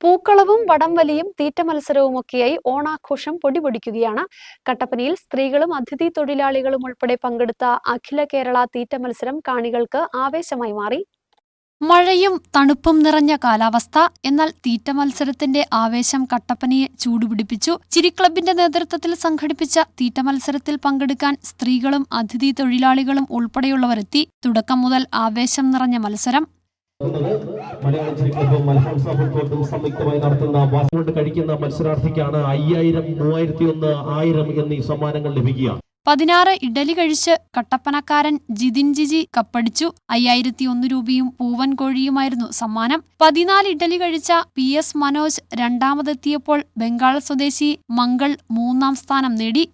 പൂക്കളവും വടംവലിയും തീറ്റ മത്സരവും ഒക്കെയായി ഓണാഘോഷം പൊടിപൊടിക്കുകയാണ്. കട്ടപ്പനയിൽ സ്ത്രീകളും അതിഥി തൊഴിലാളികളും ഉൾപ്പെടെ പങ്കെടുത്ത അഖില കേരള തീറ്റ മത്സരം കാണികൾക്ക് ആവേശമായി മാറി. മഴയും തണുപ്പും നിറഞ്ഞ കാലാവസ്ഥ. എന്നാൽ തീറ്റ മത്സരത്തിന്റെ ആവേശം കട്ടപ്പനയെ ചൂടുപിടിപ്പിച്ചു. ചിരിക്ലബിന്റെ നേതൃത്വത്തിൽ സംഘടിപ്പിച്ച തീറ്റ മത്സരത്തിൽ പങ്കെടുക്കാൻ സ്ത്രീകളും അതിഥി തൊഴിലാളികളും ഉൾപ്പെടെയുള്ളവരെത്തി. തുടക്കം മുതൽ ആവേശം നിറഞ്ഞ മത്സരം. മലയാളം അൽഫോൺസ സംയുക്തമായി നടത്തുന്ന കഴിക്കുന്ന മത്സരാർത്ഥിക്കാണ് അയ്യായിരം മൂവായിരത്തി ഒന്ന് ആയിരം എന്നീ സമ്മാനങ്ങൾ ലഭിക്കുക. പതിനാറ് ഇഡലി കഴിച്ച് കട്ടപ്പനക്കാരൻ ജിതിൻ ജിജി കപ്പടിച്ചു. അയ്യായിരത്തി ഒന്ന് രൂപയും പൂവൻ കോഴിയുമായിരുന്നു സമ്മാനം. പതിനാല് ഇഡലി കഴിച്ച പി എസ് മനോജ് രണ്ടാമതെത്തിയപ്പോൾ ബംഗാൾ സ്വദേശി മംഗൾ മൂന്നാം സ്ഥാനം നേടി.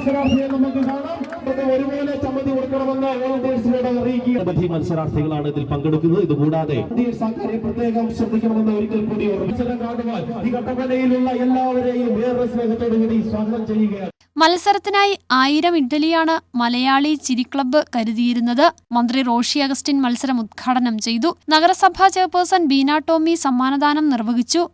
മത്സരാർത്ഥിയെ നമുക്ക് കാണാം. ഒരുപോലെ ചമ്മതി കൊടുക്കണമെന്ന് വോളണ്ടിയേഴ്സിനോട് അറിയിക്കുക നിരവധി മത്സരാർത്ഥികളാണ് ഇതിൽ പങ്കെടുക്കുന്നത്. ഇതുകൂടാതെ പ്രത്യേകം ശ്രദ്ധിക്കണമെന്ന് ഒരിക്കൽ കൂടി. മത്സരം കാണുവാൻ ഈ കട്ടപ്പനയിലുള്ള എല്ലാവരെയും ഏറെ സ്നേഹത്തോടു കൂടി സ്വാഗതം ചെയ്യുകയാണ്. മത്സരത്തിനായി ആയിരം ഇഡ്ഡലിയാണ് മലയാളി ചിരി ക്ലബ്ബ് കരുതിയിരുന്നത്. മന്ത്രി റോഷി അഗസ്റ്റിൻ മത്സരം ഉദ്ഘാടനം ചെയ്തു. നഗരസഭാ ചെയർപേഴ്സൺ ബീന ടോമി സമ്മാനദാനം നിർവഹിച്ചു.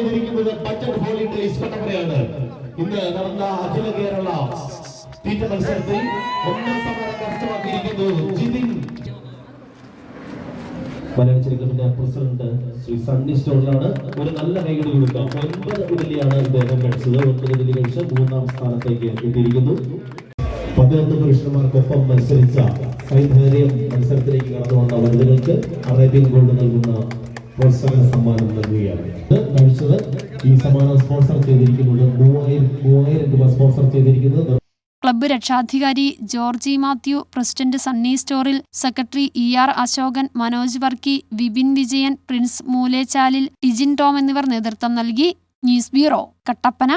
ചെയ്തിരിക്കുന്നത് ബഡ്ജറ്റ് ഹോളിഡേസ് കട്ടപ്പനയാണ് ഇന്ന് നടന്ന അഖില കേരള തീറ്റ മത്സരത്തിൽ ഒന്നാം സമ്മാനം കരസ്ഥമാക്കിയിരിക്കുന്നു ജിതിൻ. മലയാള ചരിത്രത്തിന്റെ പ്രസിഡന്റ് ശ്രീ സണ്ണി സ്റ്റോണിലാണ്. ഒരു നല്ല കൈകടി കൊടുക്കാം. ഒൻപത് ഇഡലിയാണ് ഇദ്ദേഹം കഴിച്ചത് ഒൻപത് ഇഡലി കഴിച്ച് മൂന്നാം സ്ഥാനത്തേക്ക് എത്തിയിരിക്കുന്നു. പതിനൊന്ന് പുരുഷന്മാർക്കൊപ്പം മത്സരിച്ച സൈധൈര്യം മത്സരത്തിലേക്ക് കടന്നു വന്ന വനിതകൾക്ക് അറേബ്യൻ ഗോൾഡ് നൽകുന്ന പ്രോത്സാഹന സമ്മാനം നൽകുകയാണ്. ഇത് ഈ സമ്മാനം സ്പോൺസർ ചെയ്തിരിക്കുന്നത് മൂവായിരം മൂവായിരം രൂപ സ്പോൺസർ ചെയ്തിരിക്കുന്നത് ക്ലബ്ബ് രക്ഷാധികാരി ജോർജി മാത്യു പ്രസിഡന്റ് സണ്ണി സ്റ്റോറിൽ secretary E R Ashokan Manoj Varkey Vipin Vijayan Prince Moolechalil Ijin Tom എന്നിവർ നേതൃത്വം നൽകി. News bureau Kattappana.